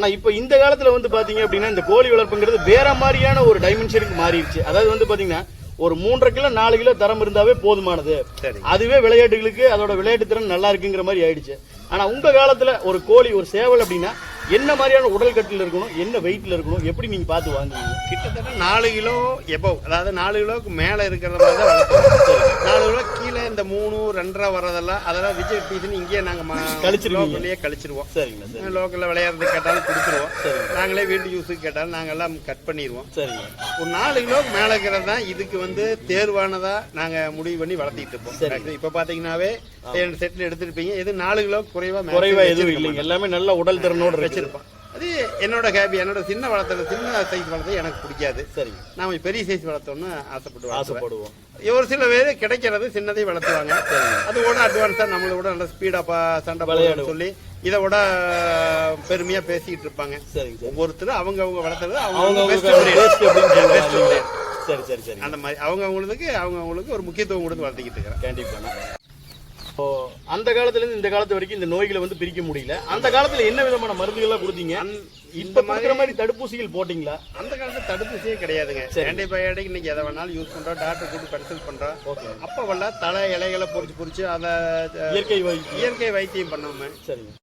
ஆனா இப்போ இந்த காலத்துல வந்து பாத்தீங்க அப்படின்னா இந்த கோழி வளர்ப்புங்கிறது வேற மாதிரியான ஒரு டைமென்ஷனுக்கு மாறிடுச்சு. அதாவது வந்து பாத்தீங்கன்னா ஒரு மூன்றரை கிலோ நாலு கிலோ தரம் இருந்தாவே போதுமானது. அதுவே விளையாட்டுகளுக்கு அதோட விளையாட்டு திறன் நல்லா இருக்குங்கிற மாதிரி ஆயிடுச்சு. ஆனா உங்க காலத்துல ஒரு கோழி ஒரு சேவல் அப்படின்னா என்ன மாதிரியான உடல் கட்டில் இருக்கணும் என்ன வெயிட்ல இருக்கணும் எப்படி நீங்க பார்த்து வாங்குவீங்க? கிட்டத்தட்ட நாலு கிலோ எபோ அதாவது நாலு கிலோவுக்கு மேலே இருக்கிற மாதிரி தான் நாலு கிலோ இந்த மூணு ரெண்டரை வர்றதெல்லாம் அதெல்லாம் விஜய் பீஸ்னு இங்கேயே நாங்கள் கழிச்சிருவீங்க. லோக்கல்லையே கழிச்சிருவோம். சரிங்களா சரி லோக்கலில் விளையாடுறது கேட்டாலும் கொடுத்துருவோம். நாங்களே வீட்டு யூஸுக்கு கேட்டாலும் நாங்கள் எல்லாம் கட் பண்ணிடுவோம் சரிங்க. ஒரு நாலு கிலோவுக்கு மேலே இருக்கிறது தான் இதுக்கு வந்து தேர்வானதா நாங்கள் முடிவு பண்ணி வளர்த்திட்டு இருப்போம் இப்போ பார்த்தீங்கன்னாவே ரெண்டு செட்டில் எடுத்துருப்பீங்க இது நாலு கிலோ குறைவா maximum குறைவா எதுவும் இல்லைங்க. எல்லாமே நல்ல உடல் திறனோட வச்சிருப்போம். அது என்னோட ஹேபி என்னோட சின்ன வளர்த்துறது சின்ன சைஸ் வளர்த்து எனக்கு பிடிக்காது. சரிங்க நாம பெரிய சைஸ் வளர்த்தோம்னு ஆசைப்பட்டு. ஆசைப்படுவோம். ஒரு சில பேர் கிடைக்கிறது சின்னதை வளர்த்துவாங்க. அது கூட அட்வான்ஸா நம்மளை விட நல்ல ஸ்பீடா சண்டை போடுன்னு சொல்லி இதை விட பெருமையா பேசிக்கிட்டு இருப்பாங்க. சரி ஒவ்வொருத்தரும் அவங்க அவங்க வளர்த்துறது அவங்க. சரி சரி சரி. அந்த மாதிரி. அவங்க அவங்களுக்கு அவங்க அவங்களுக்கு ஒரு முக்கியத்துவம் கொடுத்து வளர்த்திக்கிட்டு இருக்கிறேன். கண்டிப்பா. இப்போ அந்த காலத்துல இருந்து இந்த காலத்து வரைக்கும் இந்த நோய்களை வந்து பிரிக்க முடியல. அந்த காலத்துல என்ன விதமான மருந்துகள்லாம் கொடுத்தீங்க? இப்ப கொடுக்குற மாதிரி தடுப்பூசிகள் போட்டீங்களா? அந்த காலத்துல தடுப்பூசியே கிடையாதுங்க. ஆன்டிபயோட்டிக் இன்னைக்கு எதை வேணாலும் யூஸ் பண்றோம் டாக்டர் கூட்டு கன்சல்ட் பண்றோம். ஓகே. அப்ப வல்ல தலை இலைகளை பொறிச்சு பொறிச்சு அதை இயற்கை இயற்கை வைத்தியம் பண்ணாம சரிங்க.